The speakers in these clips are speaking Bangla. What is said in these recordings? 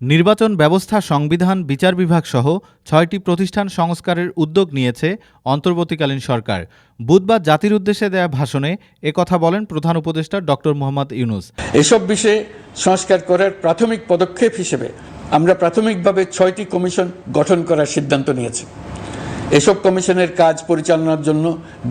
নির্বাচন ব্যবস্থা সংবিধান বিচার বিভাগ সহ ছয়টি প্রতিষ্ঠান সংস্কারের উদ্যোগ নিয়েছে অন্তর্বর্তীকালীন সরকার। বুধবার জাতির উদ্দেশ্যে দেয়া ভাষণে একথা বলেন প্রধান উপদেষ্টা ডক্টর মোহাম্মদ ইউনুস। এসব বিষয়ে সংস্কার করার প্রাথমিক পদক্ষেপ হিসেবে আমরা প্রাথমিকভাবে ছয়টি কমিশন গঠন করার সিদ্ধান্ত নিয়েছি। এসব কমিশনের কাজ পরিচালনার জন্য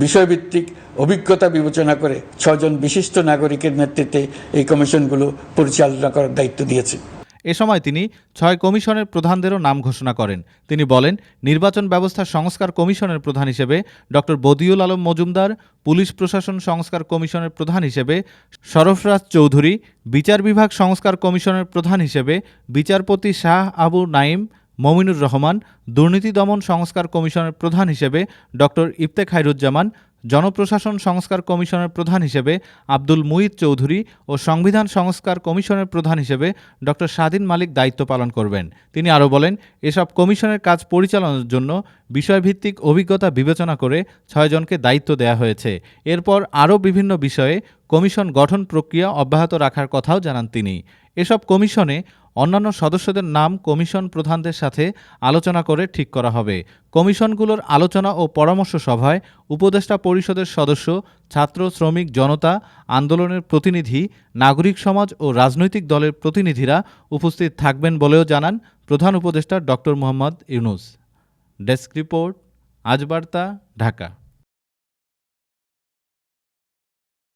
বিষয়ভিত্তিক অভিজ্ঞতা বিবেচনা করে ছজন বিশিষ্ট নাগরিকের নেতৃত্বে এই কমিশনগুলো পরিচালনা করার দায়িত্ব দিয়েছে। এ সময় তিনি ছয় কমিশনের প্রধানদেরও নাম ঘোষণা করেন। তিনি বলেন, নির্বাচন ব্যবস্থা সংস্কার কমিশনের প্রধান হিসেবে ডক্টর বদিউল আলম মজুমদার, পুলিশ প্রশাসন সংস্কার কমিশনের প্রধান হিসেবে সরফরাজ চৌধুরী, বিচার বিভাগ সংস্কার কমিশনের প্রধান হিসেবে বিচারপতি শাহ আবু নাইম মমিনুর রহমান, দুর্নীতি দমন সংস্কার কমিশনের প্রধান হিসেবে ডক্টর ইফতেক খায়রুজ্জামান জনপ্রশাসন সংস্কার কমিশনের প্রধান হিসেবে আব্দুল মুঈদ চৌধুরী ও সংবিধান সংস্কার কমিশনের প্রধান হিসেবে ডক্টর স্বাধীন মালিক দায়িত্ব পালন করবেন। তিনি আরও বলেন, এসব কমিশনের কাজ পরিচালনার জন্য বিষয়ভিত্তিক অভিজ্ঞতা বিবেচনা করে ছয়জনকে দায়িত্ব দেওয়া হয়েছে। এরপর আরও বিভিন্ন বিষয়ে কমিশন গঠন প্রক্রিয়া অব্যাহত রাখার কথাও জানান তিনি। এসব কমিশনে অন্যান্য সদস্যদের নাম কমিশন প্রধানদের সাথে আলোচনা করে ঠিক করা হবে। কমিশনগুলোর আলোচনা ও পরামর্শ সভায় উপদেষ্টা পরিষদের সদস্য, ছাত্র, শ্রমিক, জনতা, আন্দোলনের প্রতিনিধি, নাগরিক সমাজ ও রাজনৈতিক দলের প্রতিনিধিরা উপস্থিত থাকবেন বলেও জানান প্রধান উপদেষ্টা doctor Mohammad Yunus. Desk report আজ বার্তা ঢাকা।